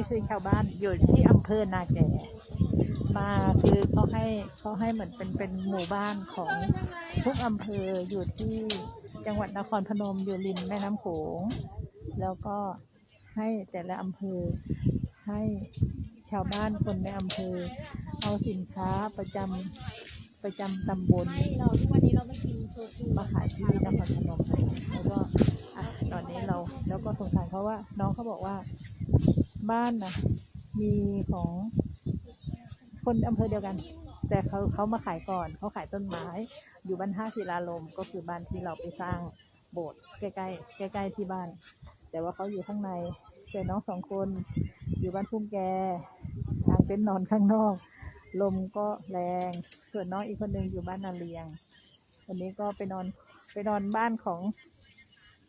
่คือชาวบ้านอยู่ที่อำเภอนาแก่มาคือเขาให้เขาให้เหมือนเป็นเป็นหมู่บ้านของทุกอำเภออยู่ที่จังหวัดนครพนมอยู่ริมแม่น้ำโขงแล้วก็ให้แต่ละอำเภอให้ชาวบ้านคนในอำเภอ เอาสินค้าประจำประจำตำบลมาขายที่นครพนมแล้วก็อะตอนนี้เราแล้วก็สงสารเพราะว่าน้องเขาบอกว่า บ้านนะมีของคนอำเภอเดียวกัน แต่เขาเขามาขายก่อน เขาขายต้นไม้ อยู่บ้านท่าศิลาลมก็คือบ้านที่เราไปสร้างโบสถ์ใกล้ๆใกล้ๆที่บ้าน แต่ว่าเขาอยู่ข้างในแต่น้องสองคนอยู่บ้านพุ่มแกกางเต็นท์นอนข้างนอก ลมก็แรง ส่วนน้องอีกคนหนึ่งอยู่บ้านนาเลียง วันนี้ก็ไปนอนไปนอนบ้านของ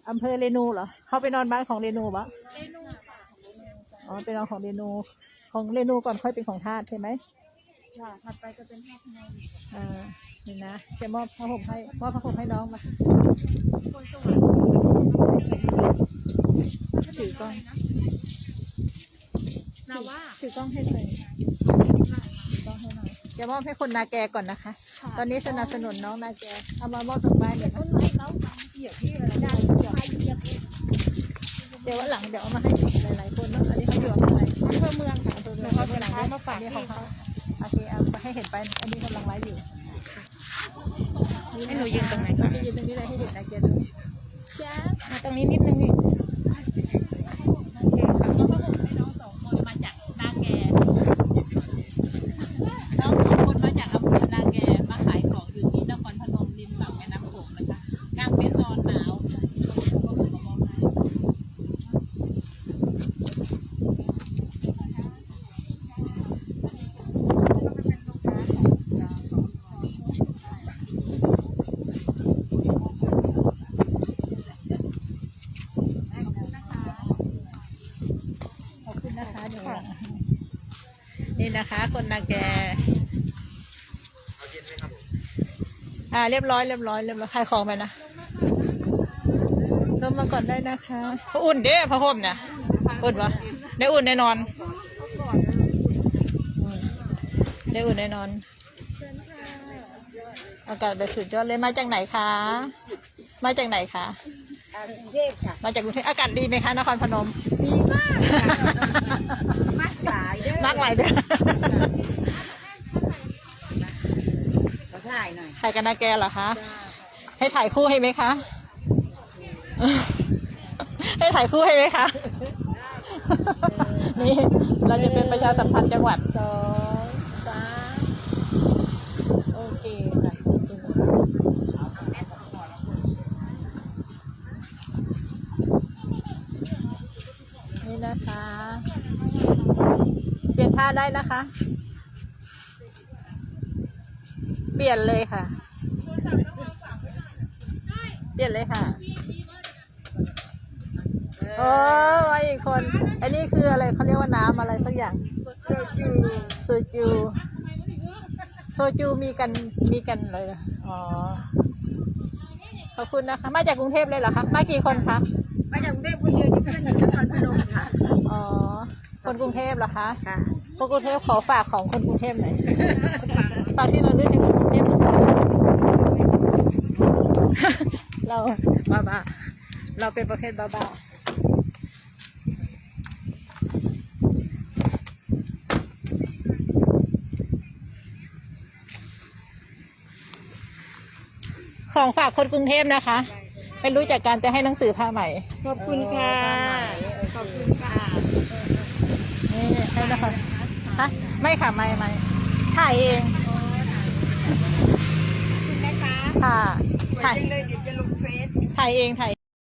อำเภอเรนูเหรอเขาไปนอนบ้านของเรนูปะเมนู อ๋อไปนอนของเรนูของเรนูก่อนค่อยเป็นของทาสใช่ไหมค่ะถัดไปจะเป็นแห้พนมอ่านี่นะจะมอบผ้าห่มให้มอบผ้าห่มให้น้องมาคนสวรรค์ถือกล้องนาว่าถือกล้องให้หน่อยถือกล้องให้หน่อยจะมอบให้คนนาแกก่อนนะคะ ตอนนี้สนับสนุนน้องนาแกเอามามอบตรงบ้านเดี๋ยวต้นไม้เขาเหยียบที่อะไรได้เหยียบเหยียบ เดี๋ยววันหลังเดี๋ยวเอามาให้หลายๆคนเนาะอันนี้เขาอยู่อำเภออะไรอำเภอเมืองค่ะตัวแล้เดียววก็เขาเป็เป็นนหลังร้านมาฝากนี้ที่ของเขาเขาโอเคเอาไปให้เห็นไปอันนี้กำลังไลฟ์อยู่ให้หนูยืนตรงไหนก็คะ ไปยืนตรงนี้เลยให้เห็นนาแกดู จ้ามาตรงนี้นิดนึงนี่ แล้วก็ผมให้น้องสองคนมาจากนาแกน้องสองคนมาจากอำเภอนาแกมาขายของอยู่ที่นครพนมริมฝั่งแม่น้ำโขงนะคะกลางเป็นท์นอนหนาวก็ผมมามอบให้ ขอบ คุณนะคะเดี๋ยวนี่นะคะ คนนาแกอ่าเรียบร้อยเรียบร้อยเรียบร้อยขายของไปนะเริ่มมาก่อนได้นะคะพระอุ่นเด้พระห่มเนี่ยอุ่นปะได้อุ่นแน่นอนอืมได้อุ่นแน่นอน อากาศแบบสุดยอดเลยมาจากไหนคะ มาจากไหนคะกรุงเทพค่ะ มาจากกรุงเทพอากาศดีไหมคะนครพนมดี มากค่ะมัดหลายเด้อมากหลายเดือนขอถ่ายหน่อยถ่ายกันนาแกเหรอคะ ให้ถ่ายคู่ให้ไหมคะ ให้ถ่ายคู่ให้ไหมคะ นี่เราจะเป็นประชาสัมพันธ์จังหวัดสองสามโอเคค่ะขอบคุณ นี่นะคะ เปลี่ยนท่าได้นะคะ เปลี่ยนเลยค่ะ เปลี่ยนเลยค่ะโอ้มาอีกคน อันนี้คืออะไรเขาเรียกว่าน้ำอะไรสักอย่างโซจูโซจูโซจูมีกันมีกันเลยอ๋อขอบคุณนะคะ มาจากกรุงเทพเลยเหรอคะ มากี่คนคะ มาจากกรุงเทพคนเดียวที่เพื่อน นครพนมค่ะอ๋อ คนกรุงเทพเหรอคะค่ะคนกรุงเทพขอฝากของคนกรุงเทพหน่อยฝากที่เราเลือกให้คนกรุงเทพหน่อยเราบ้าบ้าเราเป็นประเภทบ้าบ้าของฝากคนกรุงเทพนะคะ ไม่รู้จักการจะให้หนังสือผ้าใหม่ ขอบคุณค่ะข อบคุณค่ะนี่ให้นะคะฮะไม่ค่ะไม่ไม่ถ่ายเองคุณแม่คะค่ะถ่ายเลยเดี๋ยวจะลงเฟซถ่ายเองถ่าย